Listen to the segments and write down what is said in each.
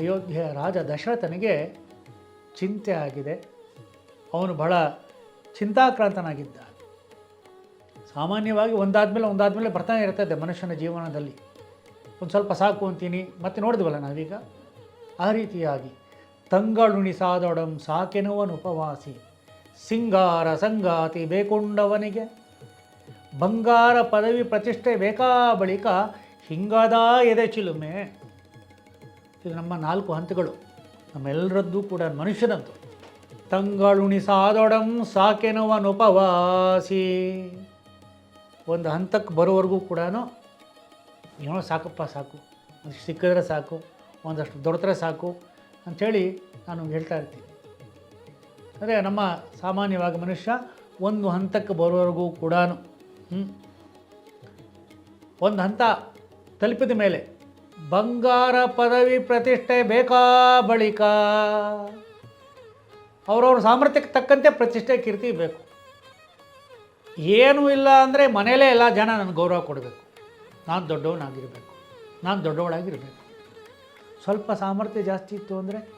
ಅಯೋಧ್ಯೆಯ ರಾಜ ದಶರಥನಿಗೆ ಚಿಂತೆ ಆಗಿದೆ. ಅವನು ಬಹಳ ಚಿಂತಾಕ್ರಾಂತನಾಗಿದ್ದ ಸಾಮಾನ್ಯವಾಗಿ ಒಂದಾದ ಮೇಲೆ ಒಂದಾದ ಮೇಲೆ ಬರ್ತಾನೆ ಇರ್ತದೆ ಮನುಷ್ಯನ ಜೀವನದಲ್ಲಿ. ಒಂದು ಸ್ವಲ್ಪ ಸಾಕು ಅಂತೀನಿ, ಮತ್ತೆ ನೋಡಿದ್ವಲ್ಲ ನಾವೀಗ? ಆ ರೀತಿಯಾಗಿ ತಂಗಳುಣಿಸಾದೊಡಂ ಸಾಕೆನುವನು ಉಪವಾಸಿ, ಸಿಂಗಾರ ಸಂಗಾತಿ ಬೇಕೊಂಡವನಿಗೆ, ಬಂಗಾರ ಪದವಿ ಪ್ರತಿಷ್ಠೆ ಬೇಕಾ ಬಳಿಕ ಹಿಂಗಾದ ಎದೆ ಚಿಲುಮೆ. ಇದು ನಮ್ಮ ನಾಲ್ಕು ಹಂತಗಳು. ನಮ್ಮೆಲ್ಲರದ್ದು ಕೂಡ ಮನುಷ್ಯನದ್ದು. ತಂಗಳುಣಿಸಾದೊಡಂ ಸಾಕೆನವನುಪವಾಸಿ ಒಂದು ಹಂತಕ್ಕೆ ಬರೋವರೆಗೂ ಕೂಡ ಏನೋ ಸಾಕಪ್ಪ ಸಾಕು. ಒಂದಿಷ್ಟು ಸಿಕ್ಕಿದ್ರೆ ಸಾಕು, ಒಂದಷ್ಟು ದೊಡ್ಡದ್ರೆ ಸಾಕು ಅಂಥೇಳಿ ನಾನು ಹೇಳ್ತಾ ಇರ್ತೀನಿ. ಅಂದರೆ ನಮ್ಮ ಸಾಮಾನ್ಯವಾಗಿ ಮನುಷ್ಯ ಒಂದು ಹಂತಕ್ಕೆ ಬರೋವರೆಗೂ ಕೂಡ ಒಂದು ಹಂತ ತಲುಪಿದ ಮೇಲೆ ಬಂಗಾರ ಪದವಿ ಪ್ರತಿಷ್ಠೆ ಬೇಕಾ ಬಳಿಕ? ಅವ್ರವ್ರ ಸಾಮರ್ಥ್ಯಕ್ಕೆ ತಕ್ಕಂತೆ ಪ್ರತಿಷ್ಠೆ ಕೀರ್ತಿ ಬೇಕು. ಏನೂ ಇಲ್ಲ ಅಂದರೆ ಮನೇಲೇ ಎಲ್ಲ ಜನ ನನಗೆ ಗೌರವ ಕೊಡಬೇಕು. ನಾನು ದೊಡ್ಡವನಾಗಿರಬೇಕು ನಾನು ದೊಡ್ಡವಳಾಗಿರಬೇಕು. ಸ್ವಲ್ಪ ಸಾಮರ್ಥ್ಯ ಜಾಸ್ತಿ ಇತ್ತು ಅಂದರೆ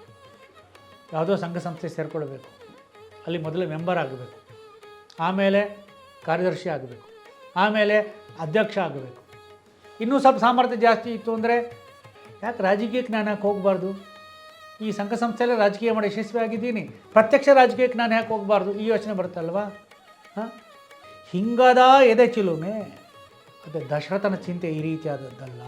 ಯಾವುದೋ ಸಂಘ ಸಂಸ್ಥೆ ಸೇರಿಕೊಳ್ಬೇಕು. ಅಲ್ಲಿ ಮೊದಲು ಮೆಂಬರ್ ಆಗಬೇಕು. ಆಮೇಲೆ ಕಾರ್ಯದರ್ಶಿ ಆಗಬೇಕು. ಆಮೇಲೆ ಅಧ್ಯಕ್ಷ ಆಗಬೇಕು. ಇನ್ನೂ ಸ್ವಲ್ಪ ಸಾಮರ್ಥ್ಯ ಜಾಸ್ತಿ ಇತ್ತು ಅಂದರೆ ಯಾಕೆ ರಾಜಕೀಯಕ್ಕೆ ನಾನು ಯಾಕೆ ಹೋಗಬಾರ್ದು? ಈ ಸಂಘ ಸಂಸ್ಥೆಯಲ್ಲೇ ರಾಜಕೀಯ ಮಾಡಿ ಯಶಸ್ವಿ ಆಗಿದ್ದೀನಿ. ಪ್ರತ್ಯಕ್ಷ ರಾಜಕೀಯಕ್ಕೆ ನಾನು ಯಾಕೆ ಹೋಗಬಾರ್ದು? ಈ ಯೋಚನೆ ಬರುತ್ತಲ್ವಾ ಹಾಂ? ಹಿಂಗದ ಎದೆ ಚಿಲುಮೆ. ಅದೇ ದಶರಥನ ಚಿಂತೆ ಈ ರೀತಿಯಾದದ್ದಲ್ಲ.